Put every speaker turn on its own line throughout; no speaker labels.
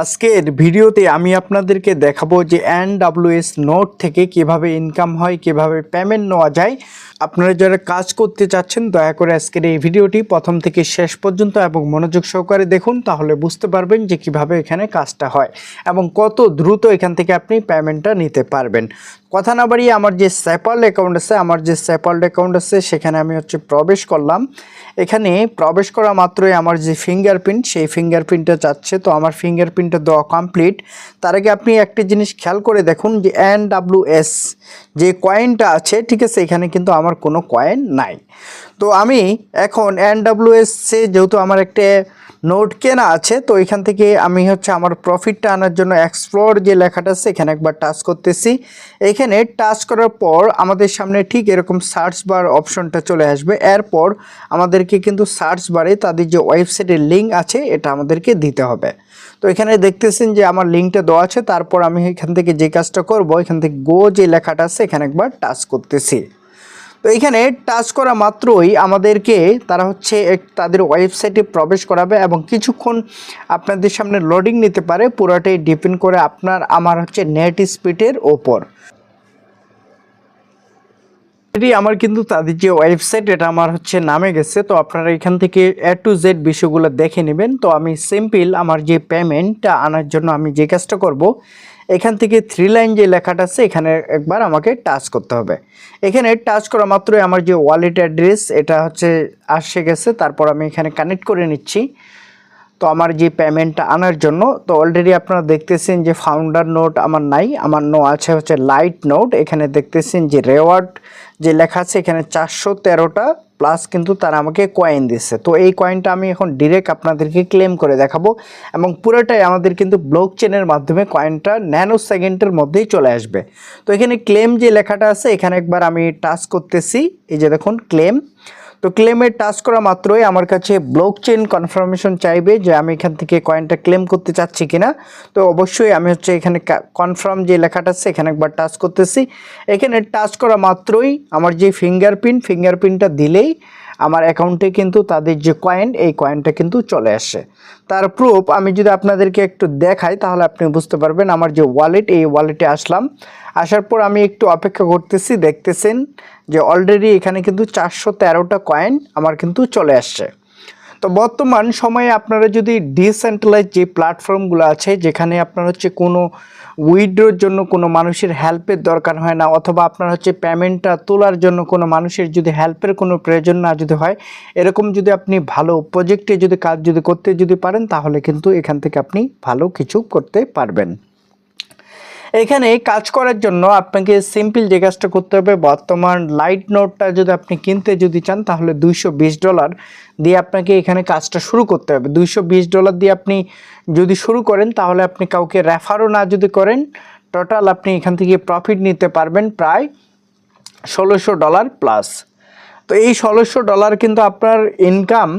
আজকের ভিডিওতে আমি আপনাদেরকে দেখাবো যে এন এস নোট থেকে কীভাবে ইনকাম হয়, কীভাবে পেমেন্ট নেওয়া যায়। আপনারা যারা কাজ করতে চাচ্ছেন, দয়া করে আজকের এই ভিডিওটি প্রথম থেকে শেষ পর্যন্ত এবং মনোযোগ সহকারে দেখুন, তাহলে বুঝতে পারবেন যে কীভাবে এখানে কাজটা হয় এবং কত দ্রুত এখান থেকে আপনি পেমেন্টটা নিতে পারবেন। কথা না বাড়িয়ে আমার যে স্যাপাল অ্যাকাউন্ট আছে, আমার যে স্যাপাল অ্যাকাউন্ট আছে, সেখানে আমি হচ্ছে প্রবেশ করলাম। এখানে প্রবেশ করা মাত্রই আমার যে ফিঙ্গারপ্রিন্ট সেই ফিঙ্গারপ্রিন্টটা চাচ্ছে তো আমার ফিঙ্গারপ্রিন্টটা দেওয়া কমপ্লিট তার আগে আপনি একটি জিনিস খেয়াল করে দেখুন যে এন ডাব্লিউ এস যে কয়েনটা আছে, ঠিক আছে, এখানে কিন্তু আমার কোনো কয়েন নাই। তো আমি এখন এন ডাব্লিউ এসে যেহেতু আমার একটা নোট কেনা আছে, তো এখান থেকে আমি হচ্ছে আমার প্রফিটটা আনার জন্য এক্সপ্লোর যে লেখাটা আছে, এখানে একবার টাচ করতেছি। এখানে টাচ করার পর আমাদের সামনে ঠিক এরকম সার্চ বার অপশনটা চলে আসবে। এরপর আমাদেরকে কিন্তু সার্চ বারে তাদের যে ওয়েবসাইটের লিঙ্ক আছে, এটা আমাদেরকে দিতে হবে। তো এখানে দেখতেছেন যে আমার লিঙ্কটা দেওয়া আছে, তারপর আমি এখান থেকে যে কাজটা করব, এখান থেকে গো যে লেখাটা আছে, এখানে একবার টাচ করতেছি। তো এখানে টাচ করা মাত্রই আমাদেরকে তারা হচ্ছে তাদের ওয়েবসাইটে প্রবেশ করাবে এবং কিছুক্ষণ আপনাদের সামনে লোডিং নিতে পারে, পুরোটাই ডিপেন্ড করে আপনার, আমার হচ্ছে নেট স্পিডের ওপর। এটি আমার কিন্তু তাদের যে ওয়েবসাইট এটা আমার হচ্ছে নামে গেছে। তো আপনারা এখান থেকে এ টু জেড বিষয়গুলো দেখে নেবেন। তো আমি সিম্পল আমার যে পেমেন্টটা আনার জন্য আমি যে কাজটা করব, এখান থেকে থ্রি লাইন যে লেখাটা আছে, এখানে একবার আমাকে টাচ করতে হবে। এখানে টাচ করা মাত্রই আমার যে ওয়ালেট অ্যাড্রেস এটা হচ্ছে আসে গেছে। তারপর আমি এখানে কানেক্ট করে নিচ্ছি। তো আমার যে পেমেন্টটা আনার জন্য, তো অলরেডি আপনারা দেখতেছেন যে ফাউন্ডার নোট আমার নাই, আমার নো আছে হচ্ছে লাইট নোট এখানে দেখতেছেন যে রেওয়ার্ড যে লেখা আছে, এখানে চারশো তেরোটা প্লাস কিন্তু তারা আমাকে কয়েন দিচ্ছে তো এই কয়েনটা আমি এখন ডিরেক্ট আপনাদেরকে ক্লেম করে দেখাবো এবং পুরোটাই আমাদের কিন্তু ব্লক চেনের মাধ্যমে কয়েনটা ন্যানো সেকেন্ডের মধ্যেই চলে আসবে। তো এখানে ক্লেম যে লেখাটা আছে, এখানে একবার আমি টাচ করতেছি, এই যে দেখুন ক্লেম তো ক্লেমে টাচ করা মাত্রই আমার কাছে ব্লক চেন কনফার্মেশন চাইবে যে আমি এখান থেকে কয়েনটা ক্লেম করতে চাচ্ছি কিনা। তো অবশ্যই আমি হচ্ছে এখানে কনফার্ম যে লেখাটা আছে, এখানে একবার টাচ করতেছি। এখানে টাচ করা মাত্রই আমার যে ফিঙ্গারপ্রিন্ট ফিঙ্গারপ্রিন্টটা দিলেই আমার অ্যাকাউন্টে কিন্তু তাদের যে কয়েন এই কয়েনটা কিন্তু চলে আসে। তার প্রুফ আমি যদি আপনাদেরকে একটু দেখাই, তাহলে আপনি বুঝতে পারবেন আমার যে ওয়ালেট এই ওয়ালেটে আসলাম। আসার পর আমি একটু অপেক্ষা করতেছি, দেখতেছেন যে অলরেডি এখানে কিন্তু চারশো তেরোটা কয়েন আমার কিন্তু চলে আসছে। তো বর্তমান সময়ে আপনারা যদি ডিসেন্ট্রালাইজ যে প্ল্যাটফর্মগুলো আছে, যেখানে আপনার হচ্ছে কোনো উইড্রোর জন্য কোনো মানুষের হেল্পের দরকার হয় না, অথবা আপনার হচ্ছে পেমেন্টটা তোলার জন্য কোনো মানুষের যদি হেল্পের কোনো প্রয়োজন না যদি হয়, এরকম যদি আপনি ভালো প্রজেক্টে যদি কাজ যদি করতে যদি পারেন, তাহলে কিন্তু এখান থেকে আপনি ভালো কিছু করতে পারবেন। এখানে কাজ করার জন্য আপনাকে সিম্পল যে কাজটা করতে হবে, বর্তমান লাইট নোটটা যদি আপনি কিনতে যদি চান, তাহলে দুইশো বিশ ডলার দিয়ে আপনাকে এখানে কাজটা শুরু করতে হবে। দুইশো বিশ ডলার দিয়ে আপনি যদি শুরু করেন, তাহলে আপনি কাউকে রেফারও না যদি করেন টোটাল আপনি এখান থেকে প্রফিট নিতে পারবেন প্রায় ষোলোশো ডলার প্লাস তো এই ষোলোশো ডলার কিন্তু আপনার ইনকাম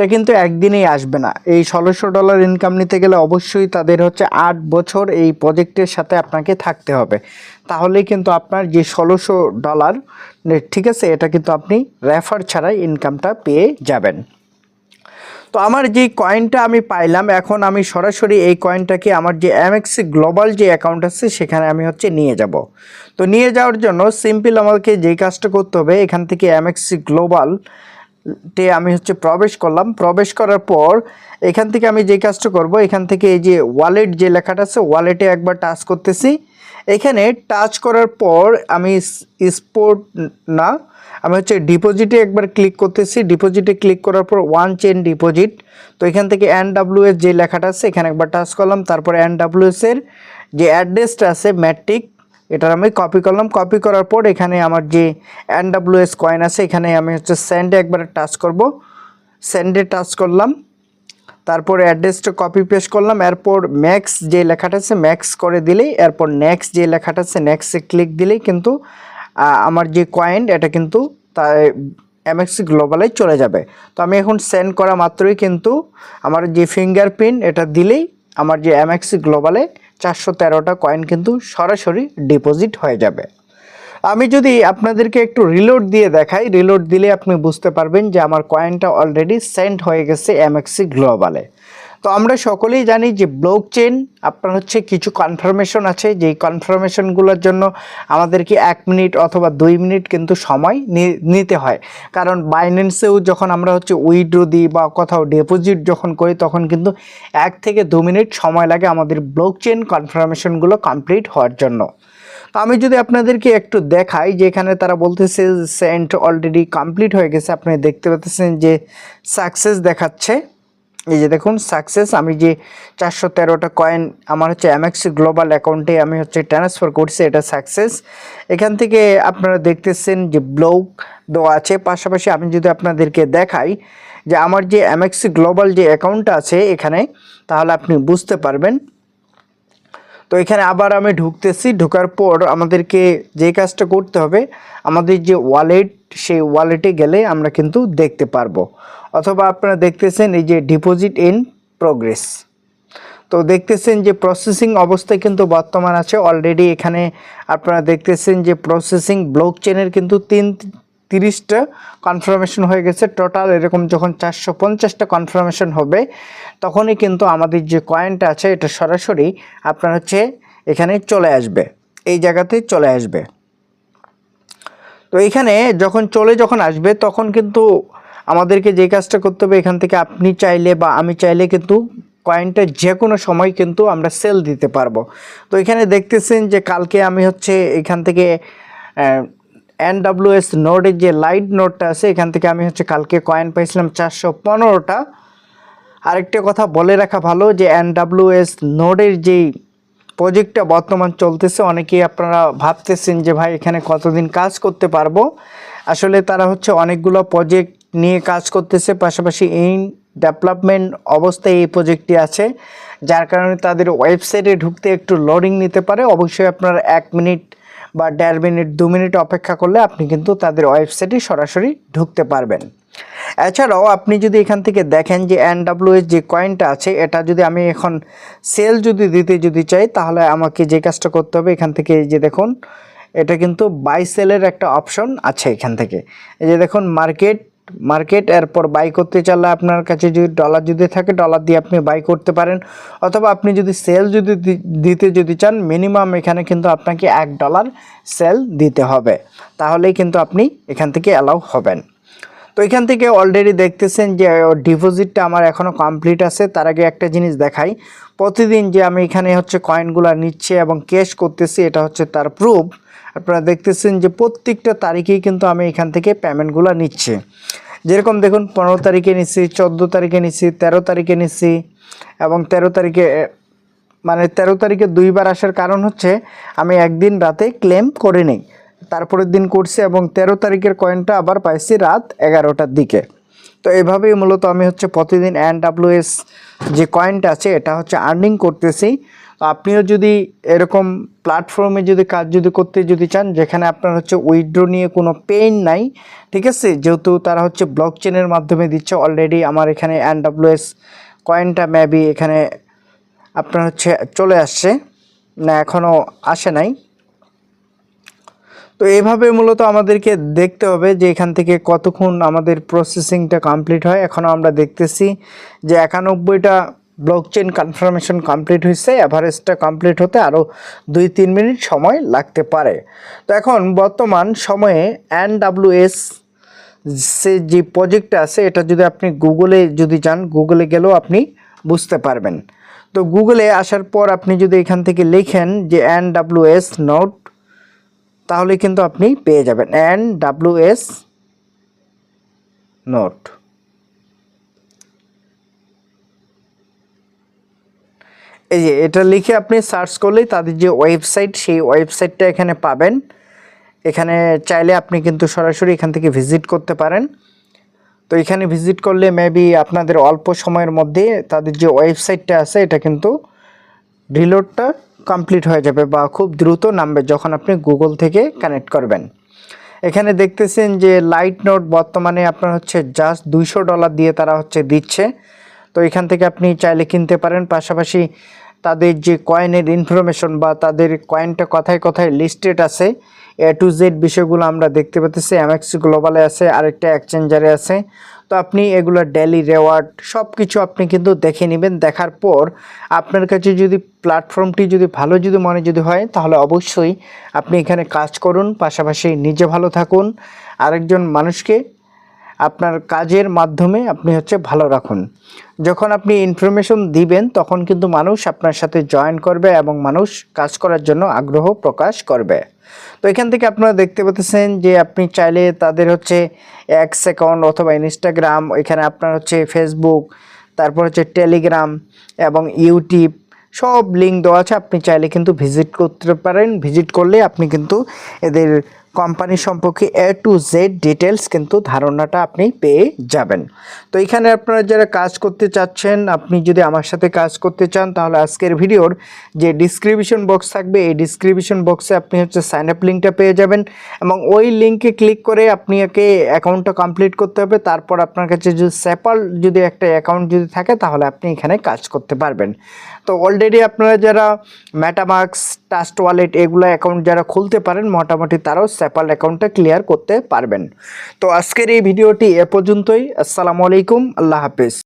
তা কিন্তু একদিনেই আসবে না। এই ষোলোশো ডলার ইনকাম নিতে গেলে অবশ্যই তাদের হচ্ছে আট বছর এই প্রজেক্টের সাথে আপনাকে থাকতে হবে। তাহলেই কিন্তু আপনার যে ষোলোশো ডলার, ঠিক আছে, এটা কিন্তু আপনি রেফার ছাড়াই ইনকামটা পেয়ে যাবেন। তো আমার যে কয়েনটা আমি পাইলাম, এখন আমি সরাসরি এই কয়েনটাকে আমার যে এমএক্সি গ্লোবাল যে অ্যাকাউন্ট আছে, সেখানে আমি হচ্ছে নিয়ে যাব। তো নিয়ে যাওয়ার জন্য সিম্পল আমাকে যেই কাজটা করতে হবে, এখান থেকে এমএক্সি গ্লোবাল তে আমি হচ্ছে প্রবেশ করলাম। প্রবেশ করার পর এখান থেকে আমি যে কাজটা করব, এখান থেকে এই যে ওয়ালেট যে লেখাটা আছে ওয়ালেটে একবার টাচ করতেছি। এখানে টাচ করার পর আমি স্পোর্ট না, আমি হচ্ছে ডিপোজিটে একবার ক্লিক করতেছি। ডিপোজিটে ক্লিক করার পর ওয়ান চেন ডিপোজিট তো এখান থেকে এন এস যে লেখাটা আছে, এখানে একবার টাচ করলাম। তারপর এন এর যে অ্যাড্রেসটা আছে ম্যাট্রিক এটার আমি কপি করলাম। কপি করার পর এখানে আমার যে এন এস কয়েন আছে, এখানে আমি হচ্ছে সেন্ডে একবার টাচ করব। সেন্ডে টাচ করলাম। তারপর অ্যাড্রেসটা কপি পেস্ট করলাম। এরপর ম্যাক্স যে লেখাটা আছে ম্যাক্স করে দিলেই, এরপর নেক্সট যে লেখাটা আছে নেক্সটে ক্লিক দিলেই কিন্তু আমার যে কয়েন এটা কিন্তু তা এমএক্সি গ্লোবালে চলে যাবে। তো আমি এখন সেন্ড করা মাত্রই কিন্তু আমার যে ফিঙ্গারপ্রিন্ট এটা দিলেই আমার যে এমএক্সি গ্লোবালে চারশো তেরোটা কয়েন কিন্তু সরাসরি ডিপোজিট হয়ে যাবে। আমি যদি আপনাদেরকে একটু রিলোড দিয়ে দেখাই রিলোড দিলে আপনি বুঝতে পারবেন যে আমার কয়েনটা অলরেডি সেন্ড হয়ে গেছে এম এক্সি গ্লোবালে তো আমরা সকলেই জানি যে ব্লক চেন আপনার হচ্ছে কিছু কনফার্মেশন আছে, যেই কনফার্মেশনগুলোর জন্য আমাদেরকে এক মিনিট অথবা দুই মিনিট কিন্তু সময় নিতে হয়। কারণ বাইন্যান্সেও যখন আমরা হচ্ছে উইড্রো দিই বা কোথাও ডিপোজিট যখন করি, তখন কিন্তু এক থেকে দু মিনিট সময় লাগে আমাদের ব্লক চেন কনফার্মেশনগুলো কমপ্লিট হওয়ার জন্য। তো আমি যদি আপনাদেরকে একটু দেখাই যে এখানে তারা বলতেছে সেন্ট অলরেডি কমপ্লিট হয়ে গেছে, আপনি দেখতে পাচ্ছেন যে সাকসেস দেখাচ্ছে। এই যে দেখুন সাকসেস আমি যে চারশো তেরোটা কয়েন আমার হচ্ছে এমএক্স গ্লোবাল অ্যাকাউন্টে আমি হচ্ছে ট্রান্সফার করছি, এটা সাকসেস এখান থেকে আপনারা দেখতেছেন যে ব্লগ দেওয়া আছে, পাশাপাশি আমি যদি আপনাদেরকে দেখাই যে আমার যে এমএক্স গ্লোবাল যে অ্যাকাউন্টটা আছে এখানে, তাহলে আপনি বুঝতে পারবেন তো এখানে আবার আমি ঢুকতেছি, ঢোকার পর আমাদেরকে যে কাজটা করতে হবে, আমাদের যে ওয়ালেট সেই ওয়ালেটে গেলে আমরা কিন্তু দেখতে পারব। অথবা আপনারা দেখতেছেন এই যে ডিপোজিট ইন প্রোগ্রেস তো দেখতেছেন যে প্রসেসিং অবস্থায় কিন্তু বর্তমান আছে অলরেডি এখানে আপনারা দেখতেছেন যে প্রসেসিং ব্লক চেনের কিন্তু তিন তিরিশটা কনফার্মেশন হয়ে গেছে। টোটাল এরকম যখন চারশো পঞ্চাশটা কনফার্মেশন হবে, তখনই কিন্তু আমাদের যে কয়েনটা আছে, এটা সরাসরি আপনার হচ্ছে এখানে চলে আসবে। এই জায়গাতে চলে আসবে। তো এখানে যখন চলে যখন আসবে, তখন কিন্তু আমাদেরকে যে কাজটা করতে হবে, এখান থেকে আপনি চাইলে বা আমি চাইলে কিন্তু কয়েনটা যে কোনো সময় কিন্তু আমরা সেল দিতে পারব। তো এখানে দেখতেছেন যে কালকে আমি হচ্ছে এখান থেকে এন ডাব্লিউ এস নোডের যে লাইট নোটটা আছে, এখান থেকে আমি হচ্ছে কালকে কয়েন পাইছিলাম চারশো পনেরোটা। আরেকটা কথা বলে রাখা ভালো যে এন ডাব্লিউ এস নোডের যেই প্রজেক্টটা বর্তমান চলতেছে, অনেকেই আপনারা ভাবতেছেন যে ভাই এখানে কতদিন কাজ করতে পারব? আসলে তারা হচ্ছে অনেকগুলো প্রজেক্ট নিয়ে কাজ করতেছে, পাশাপাশি এই ডেভেলপমেন্ট অবস্থায় এই প্রজেক্টটি আছে, যার কারণে তাদের ওয়েবসাইটে ঢুকতে একটু লোডিং নিতে পারে। অবশ্যই আপনারা এক মিনিট বা দেড় মিনিট, দু মিনিট অপেক্ষা করলে আপনি কিন্তু তাদের ওয়েবসাইটে সরাসরি ঢুকতে পারবেন। এছাড়াও আপনি যদি এখান থেকে দেখেন যে এনডাব্লিউএস যে কয়েনটা আছে, এটা যদি আমি এখন সেল যদি দিতে যদি চাই, তাহলে আমাকে যে কাজটা করতে হবে, এখান থেকে যে দেখুন, এটা কিন্তু বাই সেলের একটা অপশন আছে এখান থেকে। এই যে দেখুন মার্কেট মার্কেট, এরপর বাই করতে চাইলে আপনার কাছে যদি ডলার যদি থাকে ডলার দিয়ে আপনি বাই করতে পারেন। অথবা আপনি যদি সেল যদি দিতে যদি চান মিনিমাম এখানে কিন্তু আপনাকে এক ডলার সেল দিতে হবে। তাহলেই কিন্তু আপনি এখান থেকে অ্যালাউ হবেন। এখান থেকে অলরেডি দেখতেছেন যে ডিপোজিটটা আমার এখনও কমপ্লিট আছে। তার আগে একটা জিনিস দেখাই। প্রতিদিন যে আমি এখানে হচ্ছে কয়েনগুলো নিচ্ছে এবং ক্যাশ করতেছি, এটা হচ্ছে তার প্রুফ আপনারা দেখতেছেন যে প্রত্যেকটা তারিখেই কিন্তু আমি এখান থেকে পেমেন্টগুলো নিচ্ছে। যেরকম দেখুন, পনেরো তারিখে নিচ্ছি, চোদ্দ তারিখে নিচ্ছি, তেরো তারিখে নিচ্ছি এবং তেরো তারিখে মানে তেরো তারিখে দুইবার আসার কারণ হচ্ছে, আমি একদিন রাতে ক্লেম করে নিই। তারপরের দিন করছি এবং তেরো তারিখের কয়েনটা আবার পাইছি রাত এগারোটার দিকে। তো এভাবেই মূলত আমি হচ্ছে প্রতিদিন এন এস যে কয়েনটা আছে, এটা হচ্ছে আর্নিং করতেছি। আপনিও যদি এরকম প্ল্যাটফর্মে যদি কাজ যদি করতে যদি চান, যেখানে আপনার হচ্ছে উইথড্র নিয়ে কোনো পেইন নাই, ঠিক আছে? যেহেতু তারা হচ্ছে ব্লক চেনের মাধ্যমে দিচ্ছে অলরেডি আমার এখানে এন এস কয়েনটা মেবি এখানে আপনার হচ্ছে চলে আসছে, না এখনও আসে নাই। তো এভাবে মূলত আমাদেরকে দেখতে হবে যে এখান থেকে কতক্ষণ আমাদের প্রসেসিংটা কমপ্লিট হয়। এখনও আমরা দেখতেছি যে একানব্বইটা ব্লক চেন কনফার্মেশন কমপ্লিট হয়েছে অ্যাভারেজটা কমপ্লিট হতে আরও দুই তিন মিনিট সময় লাগতে পারে। তো এখন বর্তমান সময়ে এন এস সে যে প্রজেক্টটা আছে, এটা যদি আপনি গুগলে যদি যান গুগলে গেলেও আপনি বুঝতে পারবেন। তো গুগলে আসার পর আপনি যদি এখান থেকে লিখেন যে এন এস নোট তাহলে কিন্তু আপনি পেয়ে যাবেন। এন ডাব্লিউ এস নোট এই যে এটা লিখে আপনি সার্চ করলেই তাদের যে ওয়েবসাইট সেই ওয়েবসাইটটা এখানে পাবেন। এখানে চাইলে আপনি কিন্তু সরাসরি এখান থেকে ভিজিট করতে পারেন। তো এখানে ভিজিট করলে মেবি আপনাদের অল্প সময়ের মধ্যে তাদের যে ওয়েবসাইটটা আছে, এটা কিন্তু রিলোডটা কমপ্লিট হয়ে যাবে বা খুব দ্রুত নামবে যখন আপনি গুগল থেকে কানেক্ট করবেন। এখানে দেখতেছেন যে লাইট নোট বর্তমানে আপনার হচ্ছে জাস্ট দুইশো ডলার দিয়ে তারা হচ্ছে দিচ্ছে। তো এখান থেকে আপনি চাইলে কিনতে পারেন। পাশাপাশি তাদের যে কয়েনের ইনফরমেশন বা তাদের কয়েনটা কথায় কথায় লিস্টেড আছে এ টু জেড বিষয়গুলো আমরা দেখতে পাচ্ছি এমএক্স গ্লোবালে আছে, আরেকটা এক্সচেঞ্জারে আছে। তো আপনি এগুলো ডেলি রেওয়ার্ড সব কিছু আপনি কিন্তু দেখে নেবেন, দেখার পর আপনার কাছে যদি প্ল্যাটফর্মটি যদি ভালো যদি মনে যদি হয়, তাহলে অবশ্যই আপনি এখানে কাজ করুন, পাশাপাশি নিজে ভালো থাকুন। আরেকজন মানুষকে আপনার কাজের মাধ্যমে আপনি হচ্ছে ভালো রাখুন। যখন আপনি ইনফরমেশন দিবেন, তখন কিন্তু মানুষ আপনার সাথে জয়েন করবে এবং মানুষ কাজ করার জন্য আগ্রহ প্রকাশ করবে। তো এখান থেকে আপনারা দেখতে পাচ্ছেন যে আপনি চাইলে তাদের হচ্ছে এক্স অ্যাকাউন্ট অথবা ইনস্টাগ্রাম এখানে আপনার হচ্ছে ফেসবুক তারপর হচ্ছে টেলিগ্রাম এবং ইউটিউব সব লিঙ্ক দেওয়া আছে। আপনি চাইলে কিন্তু ভিজিট করতে পারেন। ভিজিট করলে আপনি কিন্তু এদের কোম্পানি সম্পর্কে এ টু জেড ডিটেলস কিন্তু ধারণাটা আপনি পেয়ে যাবেন। তো এখানে আপনারা যারা কাজ করতে চাচ্ছেন, আপনি যদি আমার সাথে কাজ করতে চান, তাহলে আজকের ভিডিওর যে ডিসক্রিপশন বক্স থাকবে, এই ডিসক্রিপশন বক্সে আপনি হচ্ছে সাইন আপ লিঙ্কটা পেয়ে যাবেন এবং ওই লিঙ্কে ক্লিক করে আপনি একে অ্যাকাউন্টটা কমপ্লিট করতে হবে। তারপর আপনার কাছে যদি স্যাপাল যদি একটা অ্যাকাউন্ট যদি থাকে, তাহলে আপনি এখানে কাজ করতে পারবেন। তো অলরেডি আপনারা যারা ম্যাটামাক্স টাস্ট ওয়ালেট এগুলো অ্যাকাউন্ট যারা খুলতে পারেন, মোটামুটি তারাও স্যাপাল অ্যাকাউন্টটা ক্লিয়ার করতে পারবেন। তো আজকের এই ভিডিওটি এ পর্যন্তই। আসসালামু আলাইকুম। আল্লাহ হাফিজ।